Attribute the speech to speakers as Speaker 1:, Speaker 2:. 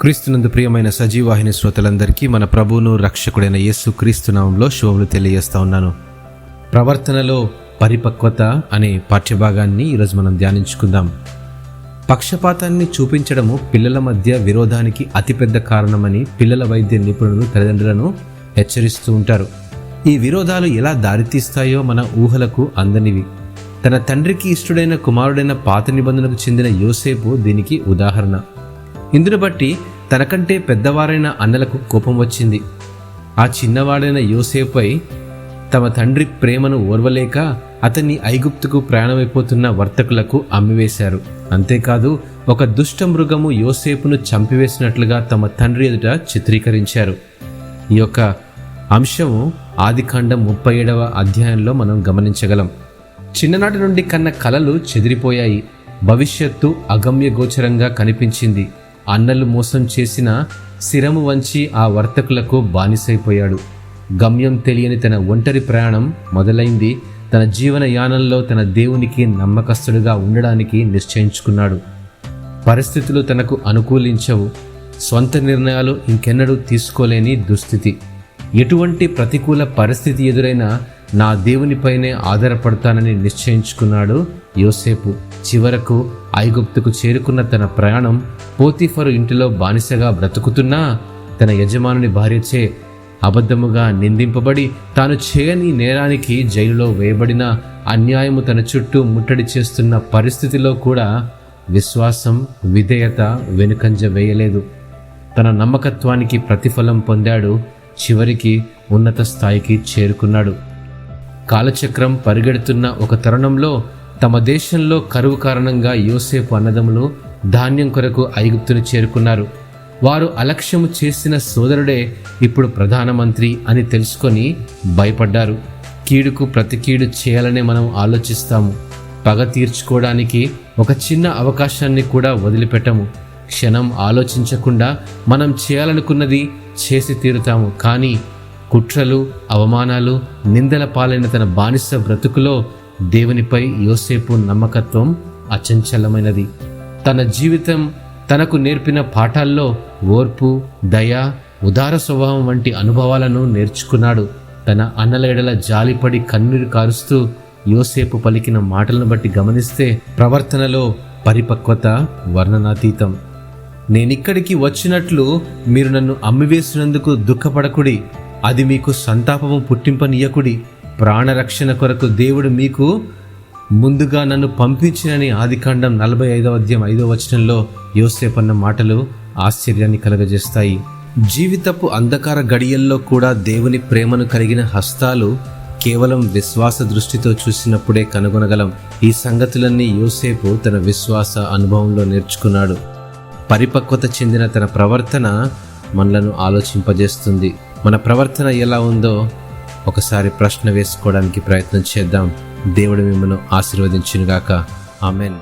Speaker 1: క్రీస్తునందు ప్రియమైన సజీవాహిని శ్రోతలందరికీ మన ప్రభువును రక్షకుడైన యేసు క్రీస్తునామంలో శుభములు తెలియజేస్తా ఉన్నాను. ప్రవర్తనలో పరిపక్వత అనే పాఠ్యభాగాన్ని ఈరోజు మనం ధ్యానించుకుందాం. పక్షపాతాన్ని చూపించడము పిల్లల మధ్య విరోధానికి అతిపెద్ద కారణమని పిల్లల వైద్య నిపుణులు తల్లిదండ్రులను హెచ్చరిస్తూ ఉంటారు. ఈ విరోధాలు ఎలా దారితీస్తాయో మన ఊహలకు అందనివి తన తండ్రికి ఇష్టడైన కుమారుడైన పాత నిబంధనకు చెందిన యోసేపు దీనికి ఉదాహరణ. ఇందును బట్టి తనకంటే పెద్దవారైన అన్నలకు కోపం వచ్చింది. ఆ చిన్నవాడైన యోసేపై తమ తండ్రి ప్రేమను ఓర్వలేక అతన్ని ఐగుప్తుకు ప్రయాణమైపోతున్న వర్తకులకు అమ్మివేశారు. అంతేకాదు ఒక దుష్ట మృగము యోసేపును చంపివేసినట్లుగా తమ తండ్రి ఎదుట చిత్రీకరించారు. ఈ యొక్క అంశము ఆదికాండం ముప్పై ఏడవ అధ్యాయంలో మనం గమనించగలం. చిన్ననాటి నుండి కన్న కలలు చెదిరిపోయాయి. భవిష్యత్తు అగమ్య గోచరంగా కనిపించింది. అన్నలు మోసం చేసిన శిరము వంచి ఆ వర్తకులకు బానిసైపోయాడు. గమ్యం తెలియని తన ఒంటరి ప్రయాణం మొదలైంది. తన జీవన యానంలో తన దేవునికి నమ్మకస్తుడిగా ఉండడానికి నిశ్చయించుకున్నాడు. పరిస్థితులు తనకు అనుకూలించవు. స్వంత నిర్ణయాలు ఇంకెన్నడూ తీసుకోలేని దుస్థితి. ఎటువంటి ప్రతికూల పరిస్థితి ఎదురైనా నా దేవునిపైనే ఆధారపడతానని నిశ్చయించుకున్నాడు యోసేపు. చివరకు ఐగుప్తుకు చేరుకున్న తన ప్రయాణం పోతిఫరు ఇంటిలో బానిసగా బ్రతుకుతున్నా తన యజమానుని భార్యచే అబద్ధముగా నిందింపబడి తాను చేయని నేరానికి జైలులో వేయబడిన అన్యాయము తన చుట్టూ ముట్టడి చేస్తున్న పరిస్థితిలో కూడా విశ్వాసం విధేయత వెనుకంజ వేయలేదు. తన నమ్మకత్వానికి ప్రతిఫలం పొందాడు. చివరికి ఉన్నత స్థాయికి చేరుకున్నాడు. కాలచక్రం పరిగెడుతున్న ఒక తరుణంలో తమ దేశంలో కరువు కారణంగా యోసేపు అన్నదములు ధాన్యం కొరకు ఐగుప్తును చేరుకున్నారు. వారు అలక్ష్యము చేసిన సోదరుడే ఇప్పుడు ప్రధానమంత్రి అని తెలుసుకొని భయపడ్డారు. కీడుకు ప్రతి కీడు చేయాలని మనం ఆలోచిస్తాము. పగ తీర్చుకోవడానికి ఒక చిన్న అవకాశాన్ని కూడా వదిలిపెట్టము. క్షణం ఆలోచించకుండా మనం చేయాలనుకున్నది చేసి తీరుతాము. కానీ కుట్రలు అవమానాలు నిందల పాలైన తన బానిస బ్రతుకులో దేవునిపై యోసేపు నమ్మకత్వం అచంచలమైనది. తన జీవితం తనకు నేర్పిన పాఠాల్లో ఓర్పు దయ ఉదార స్వభావం వంటి అనుభవాలను నేర్చుకున్నాడు. తన అన్నల ఎడల జాలిపడి కన్నీరు కారుస్తూ యోసేపు పలికిన మాటలను బట్టి గమనిస్తే ప్రవర్తనలో పరిపక్వత వర్ణనాతీతం. నేనిక్కడికి వచ్చినట్లు మీరు నన్ను అమ్మివేసినందుకు దుఃఖపడకుడి. అది మీకు సంతాపము పుట్టింపనీయకుడి ప్రాణరక్షణ కొరకు దేవుడు మీకు ముందుగా నన్ను పంపించినని ఆదికాండం నలభై ఐదవ అధ్యాయం ఐదవ వచనంలో యోసేపన్న మాటలు ఆశ్చర్యాన్ని కలగజేస్తాయి. జీవితపు అంధకార గడియల్లో కూడా దేవుని ప్రేమను కలిగిన హస్తాలు కేవలం విశ్వాస దృష్టితో చూసినప్పుడే కనుగొనగలం. ఈ సంగతులన్నీ యోసేపు తన విశ్వాస అనుభవంలో నేర్చుకున్నాడు. పరిపక్వత చెందిన తన ప్రవర్తన మనలను ఆలోచింపజేస్తుంది. మన ప్రవర్తన ఎలా ఉందో ఒకసారి ప్రశ్న వేసుకోవడానికి ప్రయత్నం చేద్దాం. దేవుడు మిమ్మల్ని ఆశీర్వదించినగాక. ఆమెన్.